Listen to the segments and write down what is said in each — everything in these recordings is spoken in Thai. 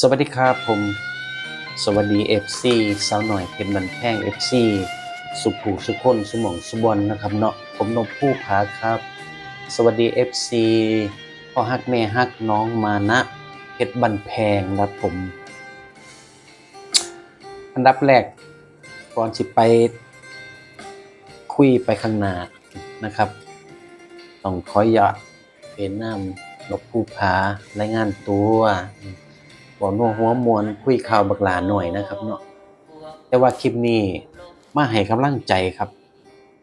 สวัสดีครับผม สวัสดี FC สาวหน่อยเป็นบันแพง FC สุภูสุขคนสมองสุบอลนะครับเนาะผมนพผู้ผาครับ สวัสดี FC พ่อฮักแม่ฮักน้องมานะเพชรบันแพงครับผม อันดับแรกก่อนสิไปคุยไปข้างหน้านะครับ ต้องขออนุญาตเป็นน้ำนกผู้ผารายงานตัว อนัวหัวมวลคุยข่าวบักหลาหน่อยนะครับเนาะแต่ว่าคลิปนี้มาให้กำลังใจครับ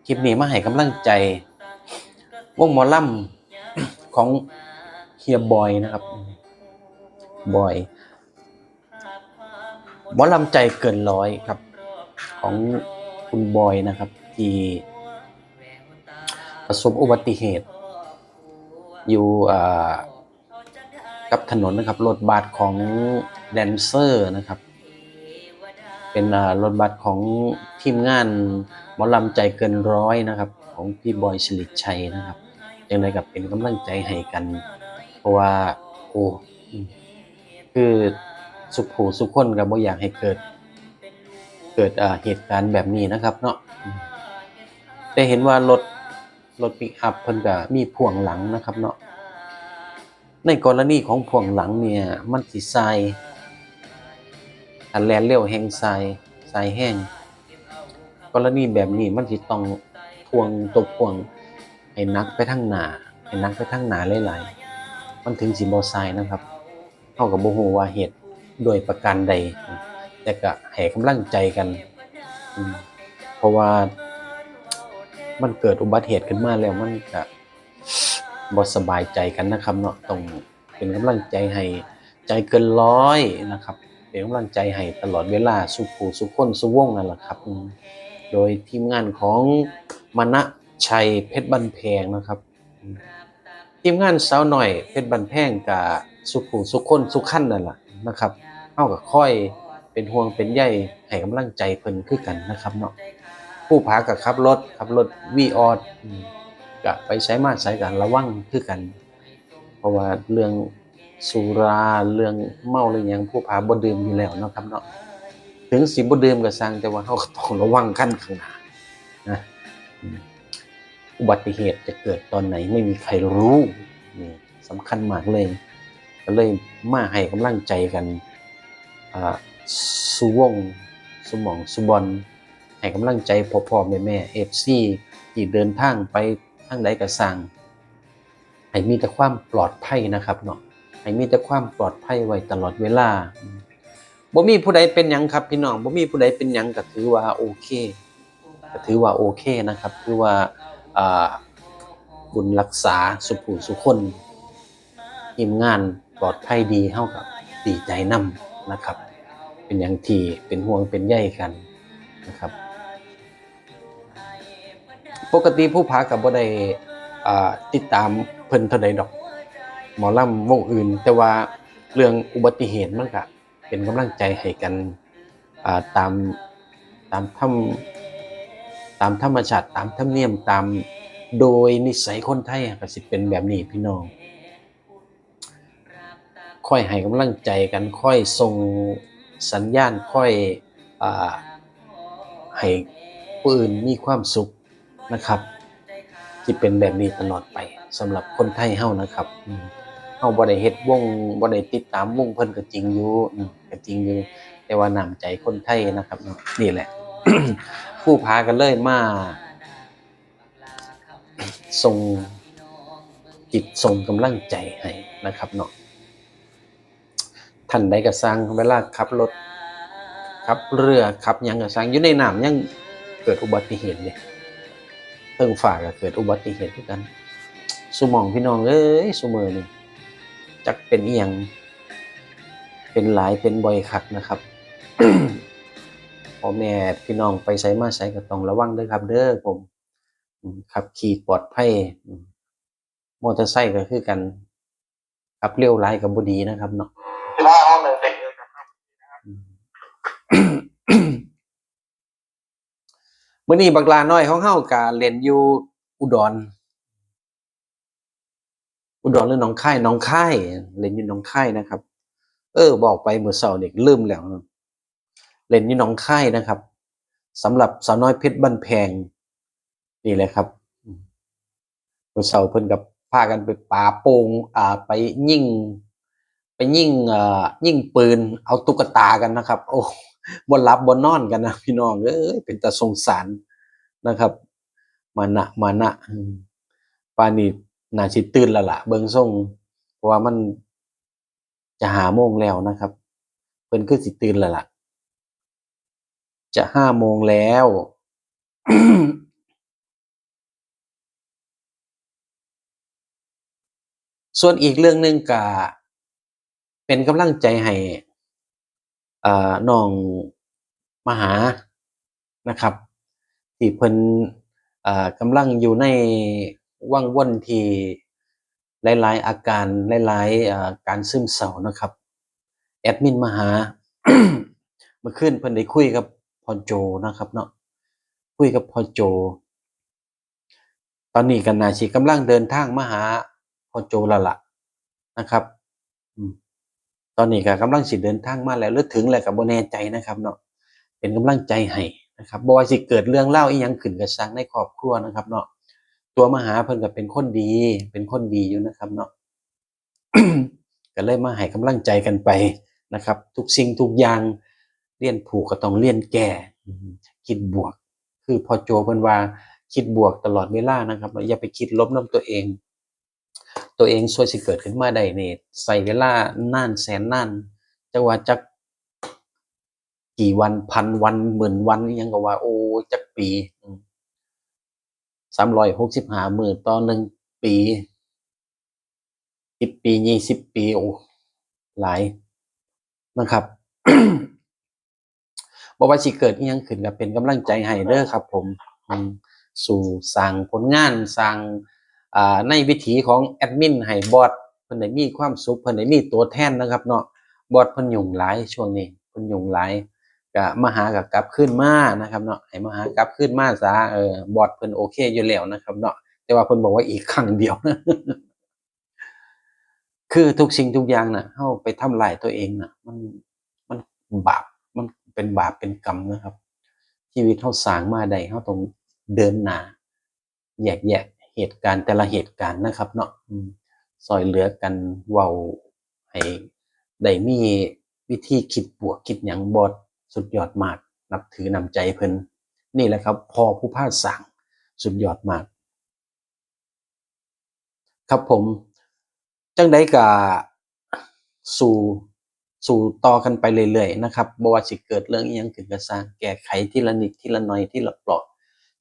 คลิปนี้มาให้กำลังใจ วงหมอลำของเฮียบอยนะครับบอยหมอลำใจเกินร้อยครับ ของคุณบอยนะครับ ที่ประสบอุบัติเหตุ อยู่อ่า กับถนนนะครับรถบัสของแดนเซอร์นะครับ เป็นรถบัสของทีมงานหมอลำใจเกินร้อยนะครับ ของพี่บอยชลิชัยนะครับยังไงกับเป็นกำลังใจให้กัน เพราะว่าโอ้คือสุขผูสุขคนกับบ่อยากให้เกิด เกิดเหตุการณ์แบบนี้นะครับ เนาะแต่เห็นว่ารถรถปิกอัพเพิ่นก็มีพ่วงหลังนะครับ เนาะ ในกรณีของพ่วงหลังเนี่ยมันสิทรายอันแลนเร็วแห้งทรายทรายแห้ง กรณีแบบนี้มันสิต้องทวงตัวพ่วงให้นักไปทางหน้าให้นักไปทางหน้าหลายๆมันถึงสิบ่ทรายนะครับเฮาก็บ่ฮู้ว่าเหตุโดยประการใด แต่ก็ให้กำลังใจกัน เพราะว่ามันเกิดอุบัติเหตุขึ้นมาแล้วมันก็ บ่สบายใจกันนะครับเนาะต้องเป็นกำลังใจให้ใจเกินร้อยนะครับ เป็นกำลังใจให้ตลอดเวลาสุขูสุขคนสุวงนั่นแหละครับ โดยทีมงานของมณะชัยเพชรบันแพงนะครับ ทีมงานสาวหน่อยเพชรบันแพงกับสุขูสุขคนสุขขั้นนั่นแหละนะครับเฮาก็ค่อยเป็นห่วงเป็นใยให้กำลังใจเพิ่นคือกันนะครับเนาะผู้พากับขับรถขับรถวีออด กับไปใช้มาใช้กันระวังคือกัน เพราะว่าเรื่องสุราเรื่องเมาเรื่องหยังผู้พาบ่ดื่มอยู่แล้วเนาะครับเนาะถึงสิบ่ดื่มก็สร้างแต่ว่าเฮาก็ต้องระวังขั้นข้างหน้านะอุบัติเหตุจะเกิดตอนไหนไม่มีใครรู้นี่สำคัญมากเลยก็เลยมาให้กำลังใจกันอ่าสุวงสมองสุบอลให้กำลังใจพ่อพ่อแม่แม่เอฟซีที่เดินทางไป ทางใดก็สร้างให้มีแต่ความปลอดภัยนะครับเนาะให้มีแต่ความปลอดภัยไว้ตลอดเวลาบ่มีผู้ใดเป็นหยังครับพี่น้องบ่มีผู้ใดเป็นหยังก็ถือว่าโอเคก็ถือว่าโอเคนะครับถือว่าอ่าบุญรักษาสุภูสุคนทีมงานปลอดภัยดีเฮากับดีใจนํนะครับ เป็นอย่างที่เป็นห่วงเป็นใยกันนะครับ ปกติผู้พากับบ่ได้อ่าติดตามเพิ่นเท่าใดดอก หมอลำวงอื่น แต่ว่าเรื่องอุบัติเหตุมันก็เป็นกำลังใจให้กันอ่าตามตามธรรมตามธรรมชาติตามธรรมเนียมตามโดยนิสัยคนไทยก็สิเป็นแบบนี้พี่น้อง ค่อยให้กำลังใจกันค่อยส่งสัญญาณค่อยอ่าให้ผู้อื่นมีความสุข นะครับที่เป็นแบบนี้ตลอดไปสำหรับคนไทยเฮานะครับเฮาบ่ได้เฮ็ดวงบ่ได้ติดตามวงเพิ่นก็จริงอยู่ก็จริงอยู่ แต่ว่าน้ำใจคนไทยนะครับนี่แหละผู้พากันเลยมาส่งจิตส่งกำลังใจให้นะครับเนาะท่านใดก็สร้างเวลาขับรถขับเรือขับยังก็สร้างอยู่ในน้ำยังเกิดอุบัติเหตุเลย เพิ่งฝาก็เกิดอุบัติเหตุด้วยกันสุมองพี่น้องเอ้ยสุมือนี่จักเป็นเอียง เป็นหลายเป็นบ่อยคักนะครับพ่อแม่พี่น้องไปใช้มาใช้ก็ต้องระวังเด้อครับ เด้อผมขับขี่ปลอดภัยมอเตอร์ไซค์ก็คือกันขับเร็วหลายก็บ่ดีนะครับเนาะว่าห้องหนึ่งเลยครับ มื้อนี้บักลาน้อยของเฮากะเล่นอยู่อุดร อุดรหรือหนองคายหนองคายเล่นอยู่หนองคายนะครับ เออ บอกไปเมื่อเช้านี่ลืมแล้วเล่นนี่หน้องค่ายนะครับสำหรับสาวน้อยเพชรบ้านแพงนี่แหละครับเมื่อเช้าเพิ่นกับพากันไปป่าโปงอ่า ไปยิงไปยิงอ่อยิงปืน เอาตุ๊กตากันนะครับ โอ้ บ่หลับบ่นอนกันนะพี่น้องเอ้ยเป็นตาสงสารนะครับมานะมานะปานนี้น่าสิตื่นล้วล่ะเบิงทรงเพราะว่ามันจะหาโมงแล้วนะครับเพิ่นคือสิตื่นล้วล่ะจะห้าโมงแล้วส่วนอีกเรื่องหนึ่งก็เป็นกำลังใจให้ น้องมหานะครับที่เพิ่นกำลังอยู่ในวังวนที่หลาย ๆ อาการหลายๆการซึมเศร้านะครับ แอดมินมหาเมื่อคืนเพิ่นได้คุยกับพ่อโจนะครับเนาะคุยกับพ่อโจ ตอนนี้ก็น่าสิกำลังเดินทางมาหาพ่อโจล้วล่ะนะครับ อืมตอนนี้ก็กำลังสิเดินทางมาแล้วหรือถึงแล้วก็บ่แน่ใจนะครับเนาะเป็นกำลังใจให้นะครับบ่ว่าสิเกิดเรื่องเล่าอีหยังขึ้นก็สร้างในครอบครัวนะครับ เนาะตัวมหาเพิ่นก็เป็นคนดี เป็นคนดีอยู่นะครับ เนาะก็เลยมาให้กำลังใจกันไปนะครับ ทุกสิ่งทุกอย่างเรียนผูกก็ต้องเรียนแก่คิดบวก คือพอโจเพิ่นว่าคิดบวกตลอดเวลานะครับอย่าไปคิดลบนํตัวเอง ตัวเองส่วนสิเกิดขึ้นมาได้นี่ใส่เวลานานแสนนานจักว่าจักกี่วันพันวันหมื่นวันยังก็ว่า โอ้จักปีสามร้อยหกสิบห้าหมื้อต่อหนึ่งปีสิบปียี่สิบปีโอ้หลายนะครับบ่ว่าสิเกิดยังขึ้นก็เป็นกำลังใจให้เด้อครับ ผมสู่สร้างผลงานสร้าง ในวิถีของแอดมินให้บอสเพิ่นได้มีความสุขเพิ่นได้มีตัวแทนนะครับเนาะบอสเพิ่นยุ่งหลายช่วงนี้เพิ่นยุ่งหลายก็มาหาก็กลับคืนมานะครับเนาะให้มาหากลับคืนมาซะเออบอสเพิ่นโอเคอยู่แล้วนะครับเนาะแต่ว่าเพิ่นบอกว่าอีกครั้งเดียวคือทุกสิ่งทุกอย่างน่ะเฮาไปทำลายตัวเองน่ะ มันมันบาปมันเป็นบาปเป็นกรรมนะครับ ชีวิตเฮาสร้างมาได้เฮาต้องเดินหน้าแยกแยะ เหตุการณ์แต่ละเหตุการณ์นะครับ เนาะซอยเหลือกันเว้าให้ได้มีวิธีคิดบวกคิดหยังบ่สุดยอดมาก นับถือนำใจเพิ่นนี่แหละครับ พอผู้พาดสร้างสุดยอดมาก ครับผม จังได้ก็สู่สู่ต่อกันไปเรื่อยๆนะครับบว่าสิเกิดเรื่องอยังขึ้นก็สร้างแก้ไขทีละนิดทีละหน่อยทีละเปราะ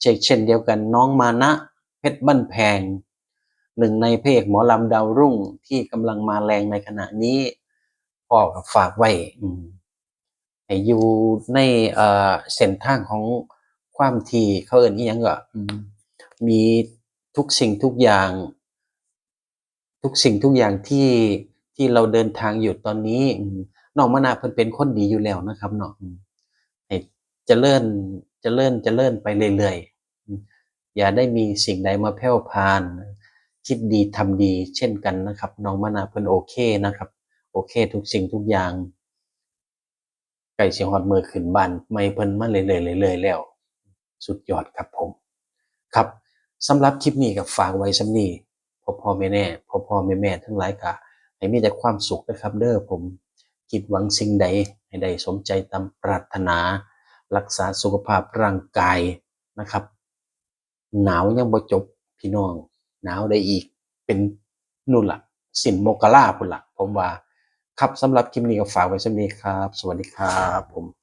เช่นเช่นเดียวกันน้องมานะ เพชรบ้านแพง หนึ่งในพระเอกหมอลำดาวรุ่งที่กำลังมาแรงในขณะนี้พ่อฝากไว้อืมให้อยู่ในเส้นทางของความทีเขาเอิ้นอิหยังก็อืมมีทุกสิ่งทุกอย่าง ทุกสิ่งทุกอย่างที่ที่เราเดินทางอยู่ตอนนี้น้องมะนาวเพิ่นเป็นคนดีอยู่แล้วนะครับเนาะอืมให้เจริญเจริญเจริญไปเรื่อยๆ อย่าได้มีสิ่งใดมาแผ่วพานคิดดีทำดีเช่นกันนะครับ น้องมะนาเพิ่นโอเคนะครับ โอเค ทุกสิ่งทุกอย่างใกล้สิฮอดมือขึ้นบ้านใหม่เพิ่นมาเรื่อยๆเรื่อยๆแล้ว สุดยอดครับผม ครับสำหรับคลิปนี้ก็ฝากไว้สำนี้พ่อพ่อแม่แม่พ่อพ่อแม่แม่ทั้งหลายก็ให้มีแต่ความสุขนะครับ เด้อผมคิดหวังสิ่งใดให้ได้สมใจตามปรารถนา รักษาสุขภาพร่างกายนะครับ หนาวยังบ่จบพี่น้อง หนาวได้อีกเป็นนู่นล่ะ สินโมกราพุ่นล่ะ ผมว่า ครับสำหรับคลิปนี้ก็ฝากไว้สำนี้ครับ สวัสดีครับผม